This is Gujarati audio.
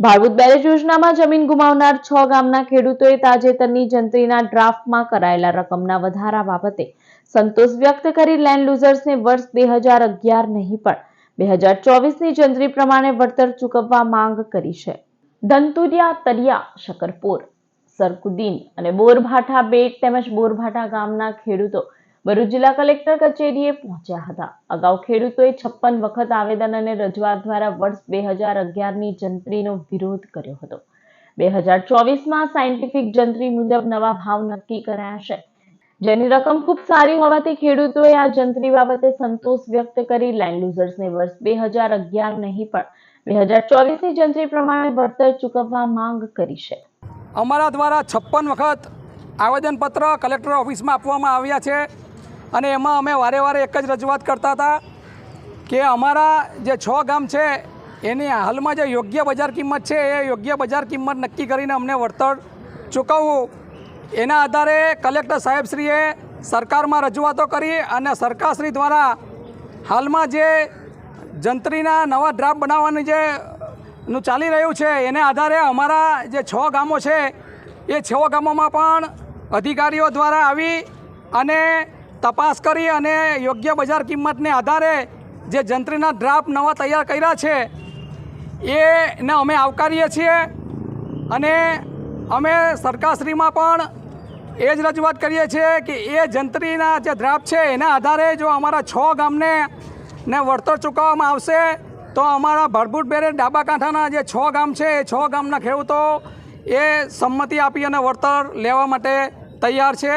ભાડભૂત બેરેજ યોજનામાં જમીન ગુમાવનાર છ ગામના ખેડૂતોએ તાજેતરની જંત્રીના ડ્રાફ્ટમાં કરાયેલા રકમના વધારા બાબતે સંતોષ વ્યક્ત કરી લેન્ડ લૂઝર્સને વર્ષ બે હજાર અગિયાર નહીં પણ બે હજાર ચોવીસની જંત્રી પ્રમાણે વળતર ચૂકવવા માંગ કરી છે. ધંતુરિયા તરિયા, શકરપુર, સરકુદીન અને બોરભાઠા બેટ તેમજ બોરભાઠા ગામના ખેડૂતો ભરૂચ જિલ્લા કલેક્ટર કચેરીએ પહોંચ્યા હતા. અગાઉ ખેડૂતોએ છપ્પન વખત આવેદન અને રજૂઆત દ્વારા વર્ષ બે હજાર અગિયારની જંત્રીનો વિરોધ કર્યો હતો. બે હજાર ચોવીસમાં સાયન્ટિફિક જંત્રી મુજબ નવા ભાવ નક્કી કરાયા છે. જેની રકમ ખૂબ સારી હોવાથી ખેડૂતોએ આ જંત્રી બાબતે સંતોષ વ્યક્ત કરી લેન્ડ લૂઝર્સને વર્ષ બે હજાર અગિયાર નહીં પણ બે હજાર ચોવીસની જંત્રી પ્રમાણે વળતર ચૂકવવા માંગ કરી છે. અમારા દ્વારા છપ્પન વખત આવેદનપત્ર કલેક્ટર ઓફિસમાં આપવામાં આવ્યા છે. અને એમાં અમે વારે વારે એક જ રજૂઆત કરતા હતા કે અમારા જે છ ગામ છે, એની હાલમાં જે યોગ્ય બજાર કિંમત છે, એ યોગ્ય બજાર કિંમત નક્કી કરીને અમને વળતર ચૂકવવું. એના આધારે કલેક્ટર સાહેબશ્રીએ સરકારમાં રજૂઆતો કરી અને સરકારશ્રી દ્વારા હાલમાં જે જંત્રીના નવા ડ્રાફ્ટ બનાવવાની જે નું ચાલી રહ્યું છે, એને આધારે અમારા જે છ ગામો છે, એ છ ગામોમાં પણ અધિકારીઓ દ્વારા આવી અને તપાસ કરી અને યોગ્ય બજાર કિંમતને આધારે જે જંત્રીના ડ્રાફ્ટ નવા તૈયાર કર્યા છે એને અમે આવકારીએ છીએ. અને અમે સરકારશ્રીમાં પણ એ જ રજૂઆત કરીએ છીએ કે એ જંત્રીના જે ડ્રાફ્ટ છે, એના આધારે જો અમારા છ ગામને ને વળતર ચૂકવવામાં આવશે, તો અમારા ભરભૂટ બેરે ડાબા કાંઠાના જે છ ગામ છે, એ છ ગામના ખેડૂતો એ સંમતિ આપી અને વળતર લેવા માટે તૈયાર છે.